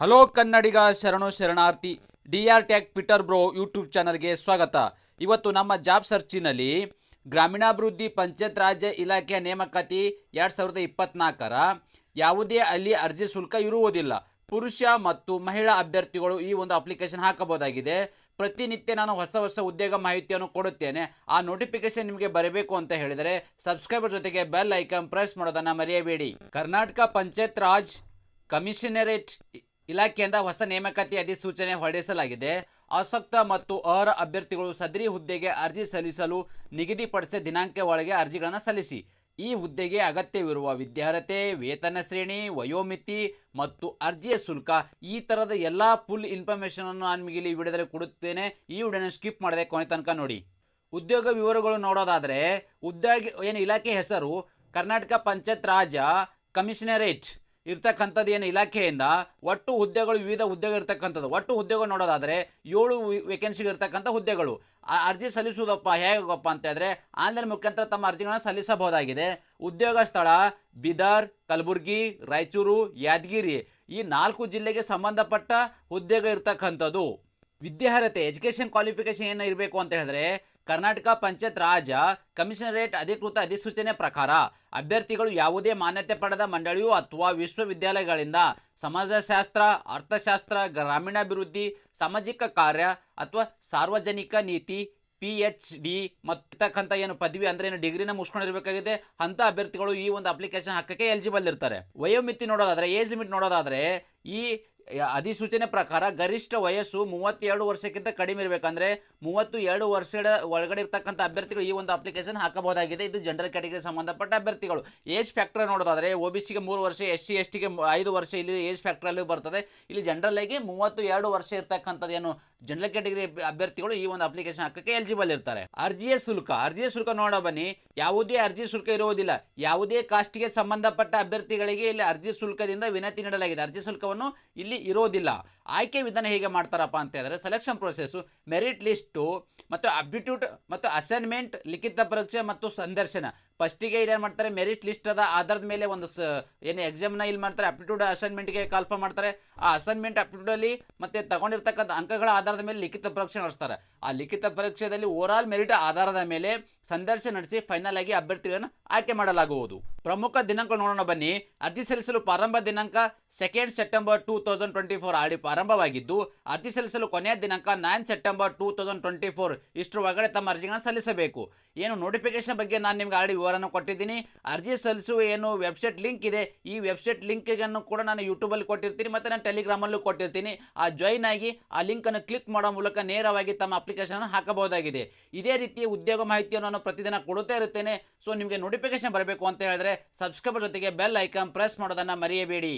Hello ಕನ್ನಡಿಗ ಶರಣು ಶರಣಾರ್ಥಿ, D R tech Peter bro YouTube ಚಾನಲ್ಗೆ ಸ್ವಾಗತ. ಇವತ್ತು ನಮ್ಮ ಜಾಬ್ ಸರ್ಚಿನಲ್ಲಿ ಗ್ರಾಮೀಣಾಭಿವೃದ್ಧಿ ಪಂಚಾಯತ್ ರಾಜ್ಯ ಇಲಾಖೆಯ ನೇಮಕಾತಿ ಎರಡು ಸಾವಿರದ ಇಪ್ಪತ್ನಾಲ್ಕರ ಯಾವುದೇ ಅಲ್ಲಿ ಅರ್ಜಿ ಶುಲ್ಕ ಇರುವುದಿಲ್ಲ. ಪುರುಷ ಮತ್ತು ಮಹಿಳಾ ಅಭ್ಯರ್ಥಿಗಳು ಈ ಒಂದು ಅಪ್ಲಿಕೇಶನ್ ಹಾಕಬಹುದಾಗಿದೆ. ಪ್ರತಿನಿತ್ಯ ನಾನು ಹೊಸ ಹೊಸ ಉದ್ಯೋಗ ಮಾಹಿತಿಯನ್ನು ಕೊಡುತ್ತೇನೆ. ಆ ನೋಟಿಫಿಕೇಶನ್ ನಿಮಗೆ ಬರಬೇಕು ಅಂತ ಹೇಳಿದರೆ ಸಬ್ಸ್ಕ್ರೈಬರ್ ಜೊತೆಗೆ ಬೆಲ್ ಐಕನ್ ಪ್ರೆಸ್ ಮಾಡೋದನ್ನು ಮರೆಯಬೇಡಿ. ಕರ್ನಾಟಕ ಪಂಚಾಯತ್ ರಾಜ್ ಕಮಿಷನರೇಟ್ ಇಲಾಖೆಯಿಂದ ಹೊಸ ನೇಮಕಾತಿ ಅಧಿಸೂಚನೆ ಹೊರಡಿಸಲಾಗಿದೆ. ಆಸಕ್ತ ಮತ್ತು ಅರ್ಹ ಅಭ್ಯರ್ಥಿಗಳು ಸದರಿ ಹುದ್ದೆಗೆ ಅರ್ಜಿ ಸಲ್ಲಿಸಲು ನಿಗದಿಪಡಿಸಿದ ದಿನಾಂಕ ಒಳಗೆ ಅರ್ಜಿಗಳನ್ನು ಸಲ್ಲಿಸಿ. ಈ ಹುದ್ದೆಗೆ ಅಗತ್ಯವಿರುವ ವಿದ್ಯಾರ್ಹತೆ, ವೇತನ ಶ್ರೇಣಿ, ವಯೋಮಿತಿ ಮತ್ತು ಅರ್ಜಿಯ ಶುಲ್ಕ ಈ ಥರದ ಎಲ್ಲ ಫುಲ್ ಇನ್ಫಾರ್ಮೇಷನನ್ನು ನಾನು ನಿಮಗೆ ಇಲ್ಲಿ ವಿಡಿಯೋದಲ್ಲಿ ಕೊಡುತ್ತೇನೆ. ಈ ವಿಡಿಯೋನ ಸ್ಕಿಪ್ ಮಾಡದೆ ಕೊನೆ ತನಕ ನೋಡಿ. ಉದ್ಯೋಗ ವಿವರಗಳು ನೋಡೋದಾದರೆ, ಉದ್ಯೋಗ ಏನು ಇಲಾಖೆ ಹೆಸರು? ಕರ್ನಾಟಕ ಪಂಚಾಯತ್ ರಾಜ ಕಮಿಷನರೇಟ್ ಇರ್ತಕ್ಕಂಥದ್ದು ಏನು ಇಲಾಖೆಯಿಂದ ಒಟ್ಟು ಹುದ್ದೆಗಳು, ವಿವಿಧ ಹುದ್ದೆಗಳು ಇರ್ತಕ್ಕಂಥದ್ದು. ಒಟ್ಟು ಹುದ್ದೆಗಳು ನೋಡೋದಾದರೆ ಏಳು ವೇಕೆನ್ಸಿಗೆ ಇರ್ತಕ್ಕಂಥ ಹುದ್ದೆಗಳು. ಅರ್ಜಿ ಸಲ್ಲಿಸುವುದಪ್ಪ ಹೇಗಪ್ಪ ಅಂತ ಹೇಳಿದ್ರೆ ಆನ್ಲೈನ್ ಮುಖಾಂತರ ತಮ್ಮ ಅರ್ಜಿಗಳನ್ನು ಸಲ್ಲಿಸಬಹುದಾಗಿದೆ. ಉದ್ಯೋಗ ಸ್ಥಳ, ಬಿದರ್, ಕಲಬುರ್ಗಿ, ರಾಯಚೂರು, ಯಾದಗಿರಿ ಈ ನಾಲ್ಕು ಜಿಲ್ಲೆಗೆ ಸಂಬಂಧಪಟ್ಟ ಹುದ್ದೆಗಳು ಇರ್ತಕ್ಕಂಥದ್ದು ವಿದ್ಯಾರ್ಹತೆ, ಎಜುಕೇಷನ್ ಕ್ವಾಲಿಫಿಕೇಶನ್ ಏನು ಇರಬೇಕು ಅಂತ ಹೇಳಿದ್ರೆ ಕರ್ನಾಟಕ ಪಂಚಾಯತ್ ರಾಜ ಕಮಿಷನರೇಟ್ ಅಧಿಕೃತ ಅಧಿಸೂಚನೆ ಪ್ರಕಾರ ಅಭ್ಯರ್ಥಿಗಳು ಯಾವುದೇ ಮಾನ್ಯತೆ ಪಡೆದ ಮಂಡಳಿಯು ಅಥವಾ ವಿಶ್ವವಿದ್ಯಾಲಯಗಳಿಂದ ಸಮಾಜಶಾಸ್ತ್ರ, ಅರ್ಥಶಾಸ್ತ್ರ, ಗ್ರಾಮೀಣಾಭಿವೃದ್ಧಿ, ಸಾಮಾಜಿಕ ಕಾರ್ಯ ಅಥವಾ ಸಾರ್ವಜನಿಕ ನೀತಿ ಪಿ ಎಚ್ ಡಿ ಮತ್ತಕ್ಕಂಥ ಏನು ಪದವಿ ಅಂದ್ರೆ ಏನು ಡಿಗ್ರಿನ ಮುಗಿಸ್ಕೊಂಡಿರ್ಬೇಕಾಗಿದೆ ಅಂತ ಅಭ್ಯರ್ಥಿಗಳು ಈ ಒಂದು ಅಪ್ಲಿಕೇಶನ್ ಹಾಕಕ್ಕೆ ಎಲಿಜಿಬಲ್ ಇರ್ತಾರೆ. ವಯೋಮಿತಿ ನೋಡೋದಾದ್ರೆ ಏಜ್ ಲಿಮಿಟ್ ನೋಡೋದಾದ್ರೆ ಈ ಅಧಿಸೂಚನೆ ಪ್ರಕಾರ ಗರಿಷ್ಠ ವಯಸ್ಸು ಮೂವತ್ತೆರಡು ವರ್ಷಕ್ಕಿಂತ ಕಡಿಮೆ ಇರಬೇಕಂದ್ರೆ ಮೂವತ್ತು ಎರಡು ವರ್ಷದ ಒಳಗಡೆ ಇರ್ತಕ್ಕಂಥ ಅಭ್ಯರ್ಥಿಗಳು ಈ ಒಂದು ಅಪ್ಲಿಕೇಶನ್ ಹಾಕಬಹುದಾಗಿದೆ. ಇದು ಜನರಲ್ ಕ್ಯಾಟಗರಿ ಸಂಬಂಧಪಟ್ಟ ಅಭ್ಯರ್ಥಿಗಳು. ಏಜ್ ಫ್ಯಾಕ್ಟರ್ ನೋಡೋದಾದ್ರೆ ಒ ಬಿ ಸಿಗೆ ಮೂರು ವರ್ಷ ಎಸ್ ಸಿ ಎಸ್ ಟಿಗೆ ಐದು ವರ್ಷ ಇಲ್ಲಿ ಏಜ್ ಫ್ಯಾಕ್ಟ್ರಲ್ಲಿ ಬರ್ತದೆ. ಇಲ್ಲಿ ಜನರಲ್ ಆಗಿ ಮೂವತ್ತು ಎರಡು ವರ್ಷ ಇರ್ತಕ್ಕಂಥದ್ದು ಏನು ಜನರಲ್ ಕ್ಯಾಟಗರಿ ಅಭ್ಯರ್ಥಿಗಳು ಈ ಒಂದು ಅಪ್ಲಿಕೇಶನ್ ಹಾಕಕ್ಕೆ ಎಲಿಜಿಬಲ್ ಇರ್ತಾರೆ. ಅರ್ಜಿಯ ಶುಲ್ಕ ಅರ್ಜಿಯ ಶುಲ್ಕ ನೋಡೋ ಬನ್ನಿ. ಯಾವುದೇ ಅರ್ಜಿ ಶುಲ್ಕ ಇರುವುದಿಲ್ಲ. ಯಾವುದೇ ಕಾಸ್ಟ್ಗೆ ಸಂಬಂಧಪಟ್ಟ ಅಭ್ಯರ್ಥಿಗಳಿಗೆ ಇಲ್ಲಿ ಅರ್ಜಿ ಶುಲ್ಕದಿಂದ ವಿನಂತಿ ನೀಡಲಾಗಿದೆ. ಅರ್ಜಿ ಶುಲ್ಕವನ್ನು ಇಲ್ಲಿ ಇರೋದಿಲ್ಲ ಆಯ್ಕೆ ವಿಧಾನ ಹೇಗೆ ಮಾಡ್ತಾರಪ್ಪ ಅಂತ ಹೇಳಿದ್ರೆ ಸೆಲೆಕ್ಷನ್ ಪ್ರೊಸೆಸ್ಸು ಮೆರಿಟ್ ಲಿಸ್ಟು ಮತ್ತು ಅಬ್ಡಿಟ್ಯೂಟ್ ಮತ್ತು ಅಸೈನ್ಮೆಂಟ್ ಲಿಖಿತ ಪರೀಕ್ಷೆ ಮತ್ತು ಸಂದರ್ಶನ. ಫಸ್ಟಿಗೆ ಏನು ಮಾಡ್ತಾರೆ? ಮೆರಿಟ್ ಲಿಸ್ಟ್ ಅದ. ಆಧಾರದ ಮೇಲೆ ಒಂದು ಸ, ಏನು ಎಕ್ಸಾಮ್ನ ಇಲ್ಲಿ ಮಾಡ್ತಾರೆ? ಅಪ್ಟಿಟ್ಯೂಡ್ ಅಸೈನ್ಮೆಂಟ್ಗೆ ಕಾಲ್ಫ ಮಾಡ್ತಾರೆ. ಆ ಅಸೈನ್ಮೆಂಟ್ ಅಪ್ಟಿಟ್ಯೂಡಲ್ಲಿ ಮತ್ತು ತಗೊಂಡಿರ್ತಕ್ಕಂಥ ಅಂಕಗಳ ಆಧಾರದ ಮೇಲೆ ಲಿಖಿತ ಪರೀಕ್ಷೆ ನಡೆಸ್ತಾರೆ. ಆ ಲಿಖಿತ ಪರೀಕ್ಷೆಯಲ್ಲಿ ಆಲ್ ಮೆರಿಟ್ ಆಧಾರದ ಮೇಲೆ ಸಂದರ್ಶನ ನಡೆಸಿ ಫೈನಲ್ ಆಗಿ ಅಭ್ಯರ್ಥಿಗಳನ್ನು ಆಯ್ಕೆ ಮಾಡಲಾಗುವುದು. ಪ್ರಮುಖ ದಿನಾಂಕ ನೋಡೋಣ ಬನ್ನಿ. ಅರ್ಜಿ ಸಲ್ಲಿಸಲು ಪ್ರಾರಂಭ ದಿನಾಂಕ second September two thousand twenty four ಆಡಿ ಪ್ರಾರಂಭವಾಗಿದ್ದು, ಅರ್ಜಿ ಸಲ್ಲಿಸಲು ಕೊನೆಯ ದಿನಾಂಕ nine September two thousand twenty four ಇಷ್ಟರ ಒಳಗಡೆ ತಮ್ಮ ಅರ್ಜಿಗಳನ್ನು ಸಲ್ಲಿಸಬೇಕು. ಏನು ನೋಟಿಫಿಕೇಶನ್ ಬಗ್ಗೆ ನಾನು ನಿಮ್ಗೆ ಆಡಿ ವಿವರನ ಕೊಟ್ಟಿದ್ದೀನಿ. ಅರ್ಜಿ ಸಲ್ಲಿಸುವ ಏನು ವೆಬ್ಸೈಟ್ ಲಿಂಕ್ ಇದೆ, ಈ ವೆಬ್ಸೈಟ್ ಲಿಂಕನ್ನು ಕೂಡ ನಾನು ಯೂಟ್ಯೂಬಲ್ಲಿ ಕೊಟ್ಟಿರ್ತೀನಿ ಮತ್ತು ನಾನು ಟೆಲಿಗ್ರಾಮಲ್ಲೂ ಕೊಟ್ಟಿರ್ತೀನಿ. ಆ ಜಾಯಿನ್ ಆಗಿ ಆ ಲಿಂಕನ್ನು ಕ್ಲಿಕ್ ಮಾಡೋ ಮೂಲಕ ನೇರವಾಗಿ ತಮ್ಮ ಅಪ್ಲಿಕೇಶನ್ ಹಾಕಬಹುದಾಗಿದೆ. ಇದೇ ರೀತಿಯ ಉದ್ಯೋಗ ಮಾಹಿತಿಯನ್ನು ಪ್ರತಿದಿನ ಕೊಡುತ್ತೇ ಇರುತ್ತೇನೆ. ಸೊ ನಿಮಗೆ ನೋಟಿಫಿಕೇಶನ್ ಬರಬೇಕು ಅಂತ ಹೇಳಿದ್ರೆ ಸಬ್ಸ್ಕ್ರೈಬರ್ ಜೊತೆಗೆ ಬೆಲ್ ಐಕಾನ್ ಪ್ರೆಸ್ ಮಾಡೋದನ್ನು ಮರೆಯಬೇಡಿ.